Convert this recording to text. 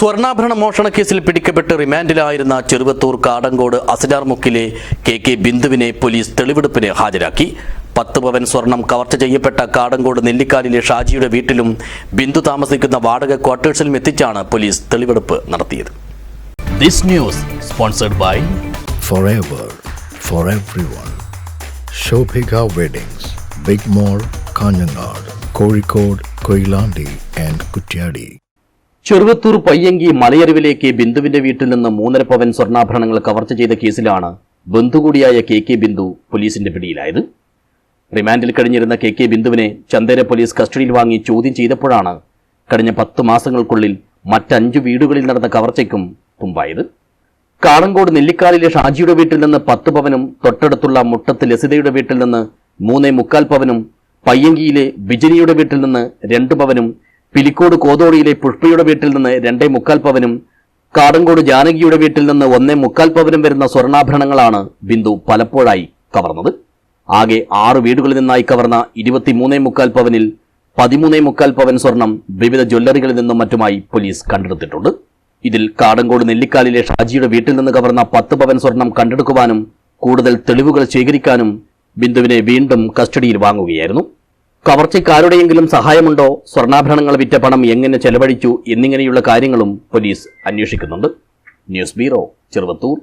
സ്വർണാഭരണ മോഷണ കേസിൽ പിടിക്കപ്പെട്ട് റിമാൻഡിലായിരുന്ന ചെറുവത്തൂർ കാടങ്കോട് അസലാർ മുക്കിലെ കെ കെ ബിന്ദുവിനെ പോലീസ് തെളിവെടുപ്പിന് ഹാജരാക്കി പത്ത് പവൻ സ്വർണം കവർച്ച ചെയ്യപ്പെട്ട കാടങ്കോട് നെല്ലിക്കാലിലെ ഷാജിയുടെ വീട്ടിലും ബിന്ദു താമസിക്കുന്ന വാടക ക്വാർട്ടേഴ്സിലും എത്തിച്ചാണ് പോലീസ് തെളിവെടുപ്പ് നടത്തിയത് this news sponsored by forever for everyone. Shobhika Weddings, Big mall Kanhangad Kozhikode Koilandi and Kutyadi. Cheruvathur പയ്യങ്കി മലയറിവിലേക്ക് ബിന്ദുവിന്റെ വീട്ടിൽ നിന്ന് മൂന്നര പവൻ സ്വർണാഭരണങ്ങൾ കവർച്ച ചെയ്ത കേസിലാണ് ബന്ധു കൂടിയായ കെ കെ ബിന്ദു പോലീസിന്റെ പിടിയിലായത്. റിമാൻഡിൽ കഴിഞ്ഞിരുന്ന കെ കെ ബിന്ദുവിനെ ചന്ദേര പോലീസ് കസ്റ്റഡിയിൽ വാങ്ങി ചോദ്യം ചെയ്തപ്പോഴാണ് കഴിഞ്ഞ പത്ത് മാസങ്ങൾക്കുള്ളിൽ മറ്റഞ്ചു വീടുകളിൽ നടന്ന കവർച്ചയ്ക്കും തുമ്പായത്. കാളങ്കോട് നെല്ലിക്കാലിലെ ഷാജിയുടെ വീട്ടിൽ നിന്ന് പത്ത് പവനും തൊട്ടടുത്തുള്ള മുട്ടത്ത് ലസിതയുടെ വീട്ടിൽ നിന്ന് മൂന്നേ മുക്കാൽ പവനും പയ്യങ്കിയിലെ ബിജനിയുടെ വീട്ടിൽ നിന്ന് രണ്ട് പവനും പിലിക്കോട് കോതോടിയിലെ പുഷ്പയുടെ വീട്ടിൽ നിന്ന് രണ്ടേ മുക്കാൽ പവനും കാടങ്കോട് ജാനകിയുടെ വീട്ടിൽ നിന്ന് ഒന്നേ മുക്കാൽ പവനും വരുന്ന സ്വർണാഭരണങ്ങളാണ് ബിന്ദു പലപ്പോഴായി കവർന്നത്. ആകെ ആറ് വീടുകളിൽ നിന്നായി കവർന്ന ഇരുപത്തിമൂന്നേ മുക്കാൽ പവനിൽ പതിമൂന്നേ മുക്കാൽ പവൻ സ്വർണം വിവിധ ജ്വല്ലറികളിൽ നിന്നും മറ്റുമായി പോലീസ് കണ്ടെടുത്തിട്ടുണ്ട്. ഇതിൽ കാടങ്കോട് നെല്ലിക്കാലിലെ ഷാജിയുടെ വീട്ടിൽ നിന്ന് കവർന്ന പത്ത് പവൻ സ്വർണം കണ്ടെടുക്കുവാനും കൂടുതൽ തെളിവുകൾ ശേഖരിക്കാനും ബിന്ദുവിനെ വീണ്ടും കസ്റ്റഡിയിൽ വാങ്ങുകയായിരുന്നു. കവർച്ചയ്ക്കാരുടെയെങ്കിലും സഹായമുണ്ടോ? സ്വർണാഭരണങ്ങൾ വിറ്റ പണം എങ്ങനെ ചെലവഴിച്ചു? എന്നിങ്ങനെയുള്ള കാര്യങ്ങളും പോലീസ് അന്വേഷിക്കുന്നുണ്ട്. News bureau Cheruvathur.